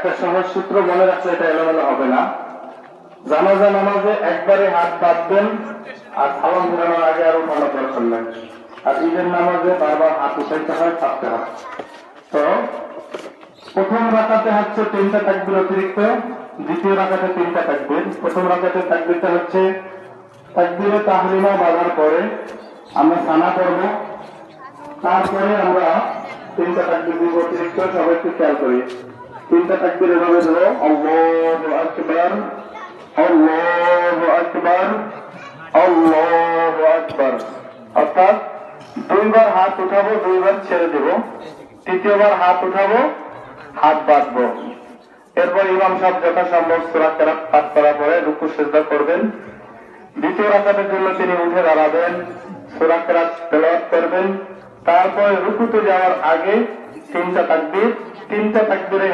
একটা সহজ সূত্র মনে রাখলে এটা এলোমেলো হবে না। জানাজা নামাজে একবারে হাত বাঁধবেন আর সালাম ঘুরানোর আগে আরও ভালো দর্শন নেন আর ঈদের নামাজে বারবার হাত উঠাইতে হয় থাকতে হয়। তো, প্রথম রাখাতে হচ্ছে তিনটা তাকবির অতিরিক্ত, দ্বিতীয় রাখাতে তিনটা তাকবির। প্রথম রাখাতে তাকবিরটা হচ্ছে, তাকবিরে তাহলিমা বাজার পরে আমরা সানা করব। তারপরে আমরা তিনটা তাকবির দিব অতিরিক্ত, সবাই একটু খেয়াল করি। তিনটা তাকবির এভাবে দেবো আল্লাহু আকবার আল্লাহু আকবার আল্লাহু আকবার। অর্থাৎ দুইবার হাত উঠাবো, দুইবার ছেড়ে দেব। তৃতীয়বার হাত উঠাবো, হাত বাঁধবো। এরপর ইমাম সাহেব যথাসম্ভব সুরা কেরাত পাঠ করার পরে রুকু, সেজদা করবেন। দ্বিতীয় রাকাতের জন্য তিনি উঠে দাঁড়াবেন, সুরা কেরাত তেলাওয়াত করবেন। তারপরে রুকুতে যাওয়ার আগে তিনটা তাকবীর, তিনটা তাকবীরে